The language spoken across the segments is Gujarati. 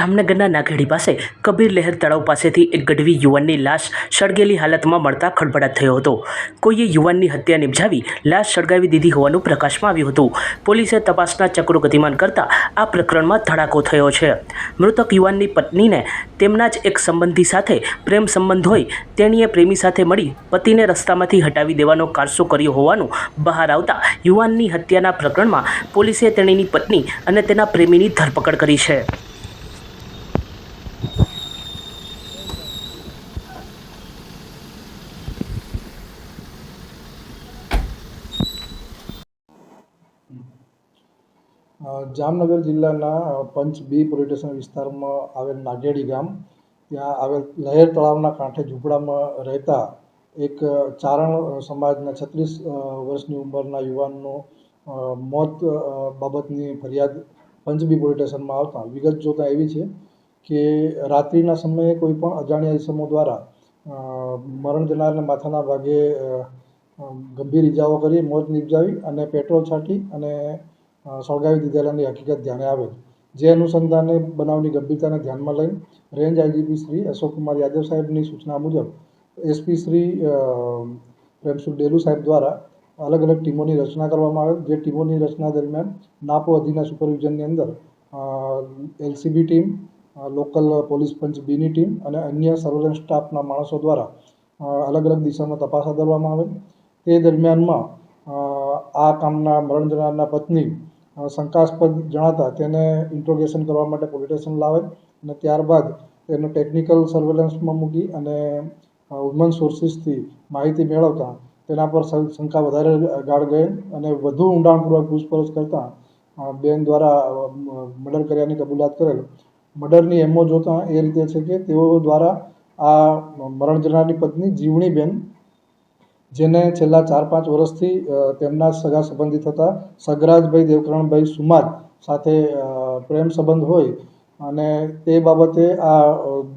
જામનગરના નાગેડી પાસે કબીર લહેર તળાવ પાસેથી એક ગઢવી યુવાનની લાશ સળગેલી હાલતમાં મળતા ખળભળાટ થયો હતો. કોઈએ યુવાનની હત્યા નિપજાવી લાશ સળગાવી દીધી હોવાનું પ્રકાશમાં આવ્યું હતું. પોલીસે તપાસના ચક્રો ગતિમાન કરતા આ પ્રકરણમાં ધડાકો થયો છે. મૃતક યુવાનની પત્નીને તેમના જ એક સંબંધી સાથે પ્રેમ સંબંધ હોય તેણીએ પ્રેમી સાથે મળી પતિને રસ્તામાંથી હટાવી દેવાનો કારસો કર્યો હોવાનું બહાર આવતા યુવાનની હત્યાના પ્રકરણમાં પોલીસે તેણીની પત્ની અને તેના પ્રેમીની ધરપકડ કરી છે. જામનગર જિલ્લાના પંચ બી પોલીસ વિસ્તારમાં આવેલ નાગેડી ગામ. ત્યાં આવેલ લહેર તળાવના કાંઠે ઝૂંપડામાં રહેતા એક ચારણ સમાજના છત્રીસ વર્ષની ઉંમરના યુવાનનું મોત બાબતની ફરિયાદ પંચ બી પોલીસ સ્ટેશનમાં આવતા. વિગત જોતાં એવી છે કે રાત્રિના સમયે કોઈ પણ અજાણ્યા ઇસમો દ્વારા મરણ જનારને માથાના ભાગે ગંભીર ઇજાઓ કરી, મોત નિપજાવી અને પેટ્રોલ છાંટી અને સળગાવી દીધેલાની હકીકત ધ્યાને આવેલ જે. અનુસંધાને બનાવની ગંભીરતાને ધ્યાનમાં લઈ રેન્જ આઈજીપી શ્રી અશોકકુમાર યાદવ સાહેબની સૂચના મુજબ, એસપી શ્રી પ્રેમસુખ ડેલુ સાહેબ દ્વારા અલગ અલગ ટીમોની રચના કરવામાં આવે, જે ટીમોની રચના દરમિયાન નાપો અધિના સુપરવિઝનની અંદર એલસીબી ટીમ લોકલ પોલીસ પંચ બીની ટીમ અને અન્ય સર્વેલન્સ સ્ટાફના માણસો દ્વારા અલગ અલગ દિશામાં તપાસ હાથ આવે. તે દરમિયાનમાં આ કામના મરણ જનારના પત્ની શંકાસ્પદ જણાતા તેને ઇન્ટ્રોગેશન કરવા માટે પોલીસ સ્ટેશન લાવે અને ત્યારબાદ તેને ટેકનિકલ સર્વેલન્સમાં મૂકી અને વુમન સોર્સિસથી માહિતી મેળવતા તેના પર શંકા વધારે ગાળ ગયેલ અને વધુ ઊંડાણપૂર્વક પૂછપરછ કરતાં બેન દ્વારા મર્ડર કર્યાની કબૂલાત કરેલ. મર્ડરની એમો જોતાં એ રીતે છે કે તેઓ દ્વારા આ મરણ જનારની પત્ની જીવણીબેન જેને છેલ્લા ચાર પાંચ વર્ષથી તેમના સગા સંબંધી થતા સગરાજભાઈ દેવકરણભાઈ સુમાર સાથે પ્રેમ સંબંધ હોય અને તે બાબતે આ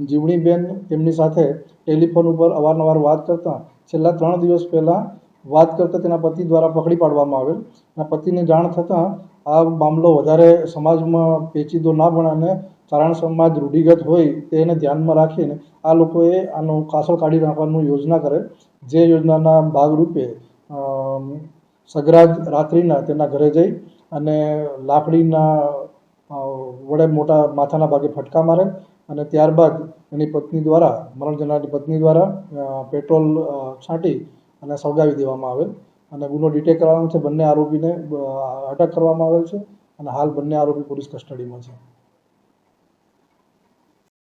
જીવણીબેન તેમની સાથે ટેલિફોન ઉપર અવારનવાર વાત કરતા છેલ્લા ત્રણ દિવસ પહેલાં વાત કરતા તેના પતિ દ્વારા પકડી પાડવામાં આવેલ. અને પતિને જાણ થતાં આ મામલો વધારે સમાજમાં પેચીદો ના બને અને ચારણ સમાજ રૂઢિગત હોય તેને ધ્યાનમાં રાખીને આ લોકોએ આનો કાસળ કાઢી નાખવાનું યોજના કરે. જે યોજનાના ભાગરૂપે સગરાજ રાત્રિના તેના ઘરે જઈ અને લાકડીના વડે મોટા માથાના ભાગે ફટકા મારે અને ત્યારબાદ એની પત્ની દ્વારા, મરણ જનારની પત્ની દ્વારા પેટ્રોલ છાંટી અને સળગાવી દેવામાં આવેલ. અને ગુનો ડિટેક કરવાનો છે. બંને આરોપીને અટક કરવામાં આવેલ છે અને હાલ બંને આરોપી પોલીસ કસ્ટડીમાં છે.